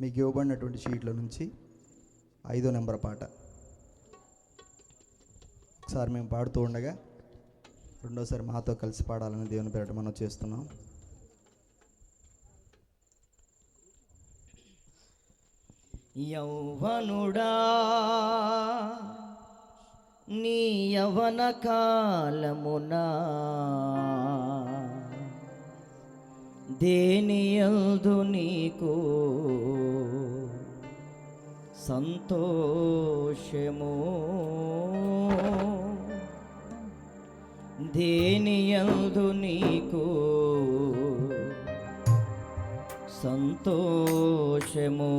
మీకు ఇవ్వబడినటువంటి షీట్ల నుంచి ఐదో నెంబర్ పాట. ఒకసారి మేము పాడుతూ ఉండగా రెండోసారి మాతో కలిసి పాడాలని దేవుని పేరట మనం చేస్తున్నాం. యౌవనుడా నీ యవన కాలమునా దేనియందు నీకు సంతోషము. దేనియందు నీకు సంతోషము?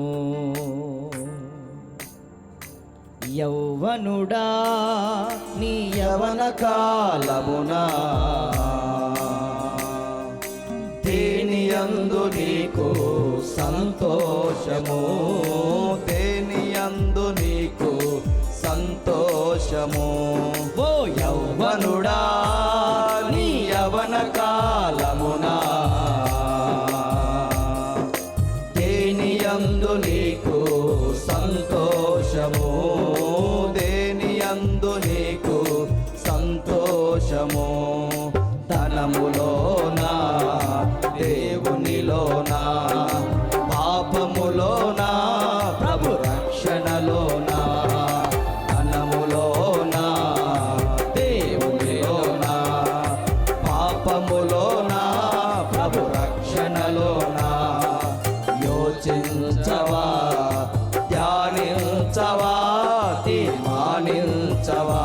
యౌవనుడా నీ యవన కాలమునా నీకు సంతోషము. ధనములోన దేవునిలోన పాపములోన ప్రభు రక్షణలోన ధనములోన దేవునిలోన పాపములోన ప్రభు రక్షణలోన. యోచించవా ధ్యానించవా తీర్మానించవా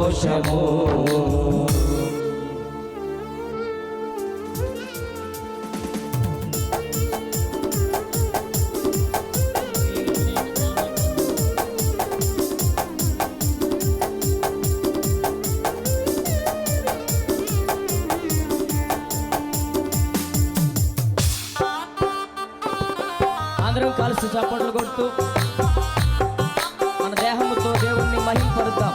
సంతోషము. అందరం కలిసి చప్పట్లు కొడుతూ మన దేహముతో దేవుణ్ణి మహింపరుద్దాం.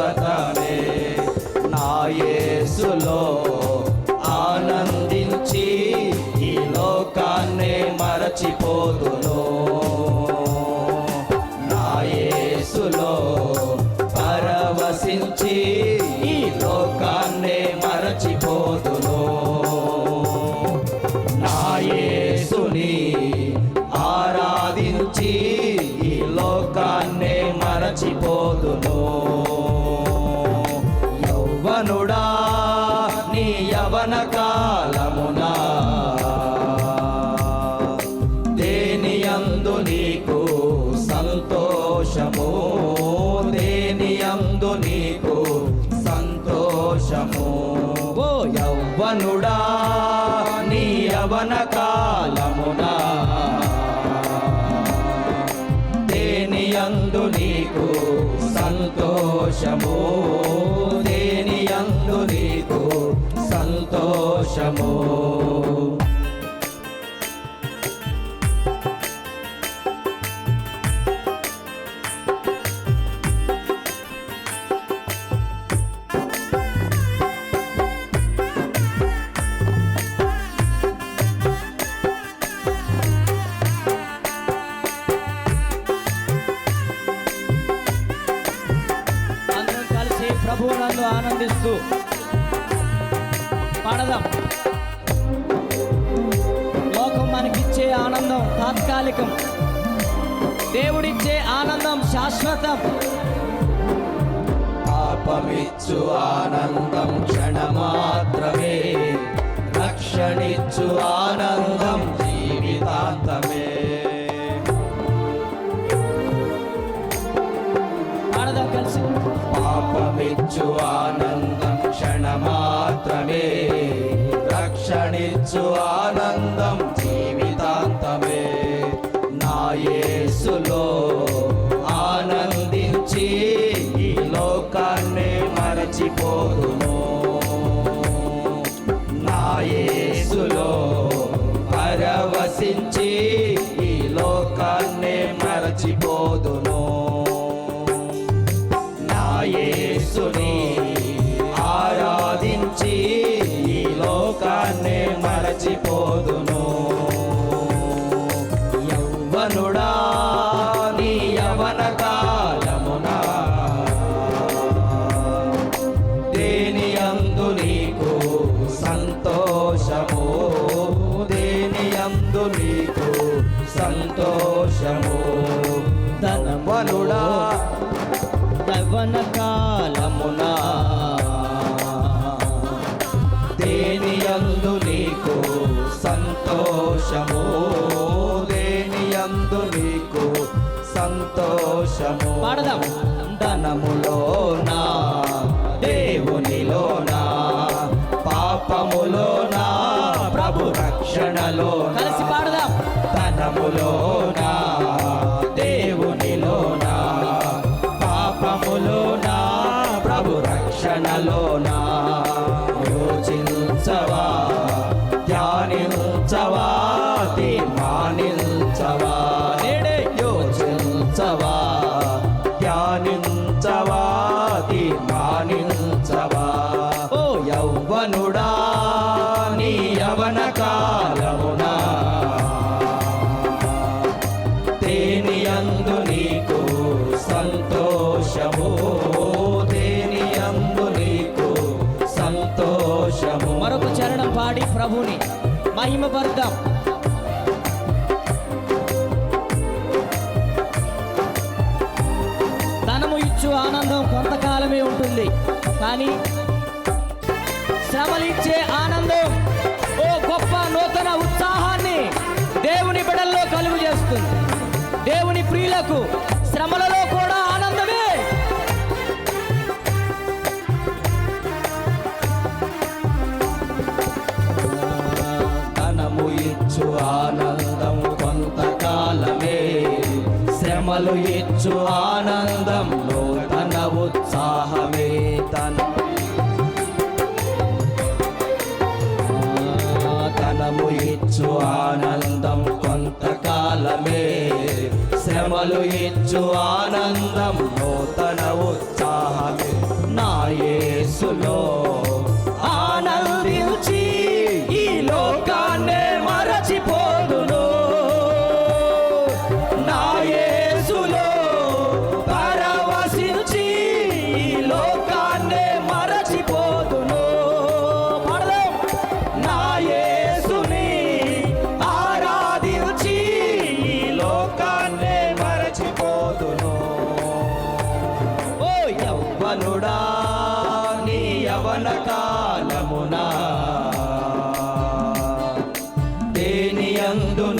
శాశ్వతమే నా యేసులో ఆనందించి ఈ లోకాన్నే మరచిపోదును. సంతోషము. అందరం కలిసి ప్రభువునందు ఆనందిస్తూ పాడదాం. లోకం మనకిచ్చే ఆనందం తాత్కాలికం. దేవుడిచ్చే ఆనందం శాశ్వతం. పాపమిచ్చు ఆనందం క్షణమాత్రమే. రక్షణిచ్చు ఆనందం జీవితాంతమే. పాడదాం కలిసి. పాపమిచ్చు ఆనందం మరచిపోదును నా యేసుని ఆరాధించి ఈ లోకాన్ని మరచిపోదును. యౌవనుడా నీ యవన కాలమునా దేని అందు నీకు సంతోషము దేని అందు నీకు సంతోషము. ధనవనుడా యవ్వన కాలమునా. దేని యందు నీకు సంతోషము? దేని యందు నీకు సంతోషము? పాడదాం. ధనములోనా పడదాం ధనము ఇచ్చు ఆనందం కొంతకాలమే ఉంటుంది. కానీ శ్రమలిచ్చే ఆనందం ఓ గొప్ప నూతన ఉత్సాహాన్ని దేవుని బిడల్లో కలుగు చేస్తుంది. దేవుని ప్రియులకు శ్రమలలో కూడా ఇచ్చు ఆనందం కొంతకాలమే. శ్రమలు ఇచ్చు ఆనందం నూతన ఉత్సాహమే తన. ధనము ఇచ్చు ఆనందం కొంతకాలమే. శ్రమలు ఇచ్చు ఆనందం నూతన ఉత్సాహమే. నా యేసులో దేని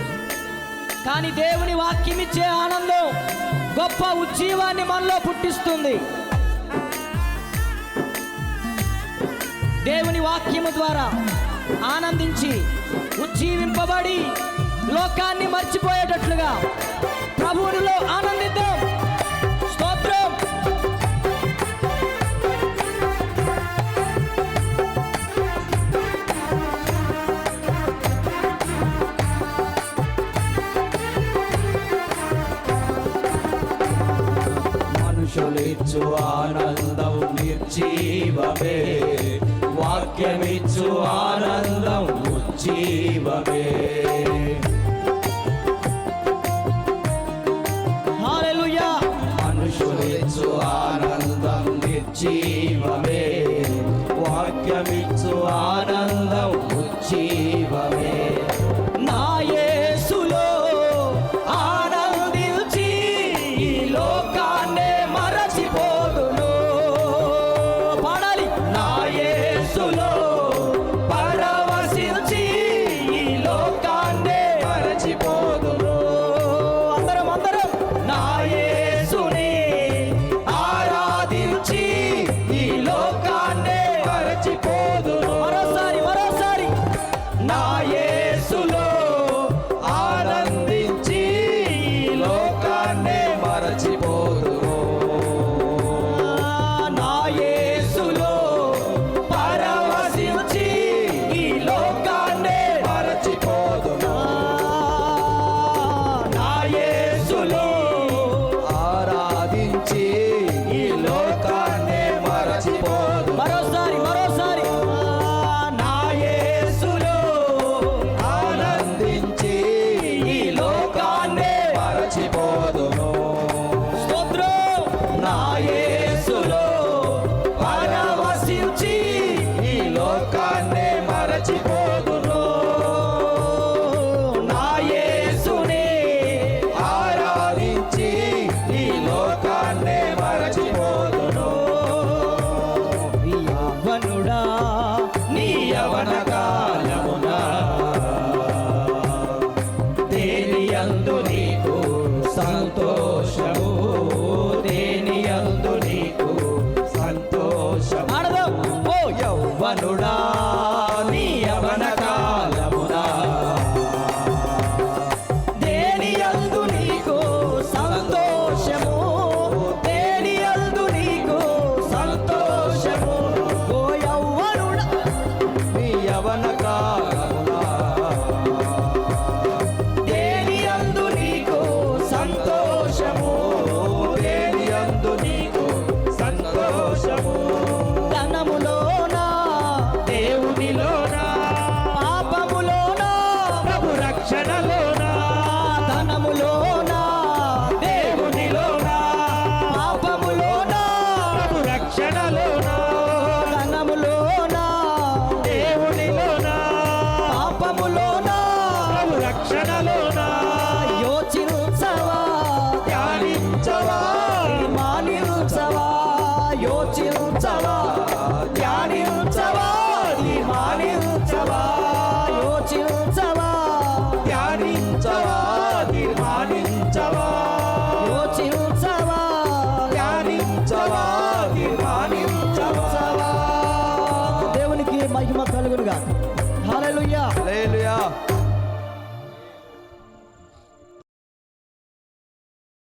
కానీ దేవుని వాక్యం ఇచ్చే ఆనందం గొప్ప ఉజ్జీవాన్ని మనలో పుట్టిస్తుంది. దేవుని వాక్యము ద్వారా ఆనందించి ఉజ్జీవింపబడి లోకాన్ని మర్చిపోయేటట్లుగా ప్రభువులో ఆనందిద్దాం. జీవమే. మనుషులిచ్చు ఆనందం నిర్జీవమే. వాక్యమిచ్చు ఆనందం Lord. యోచించవా ధ్యానించ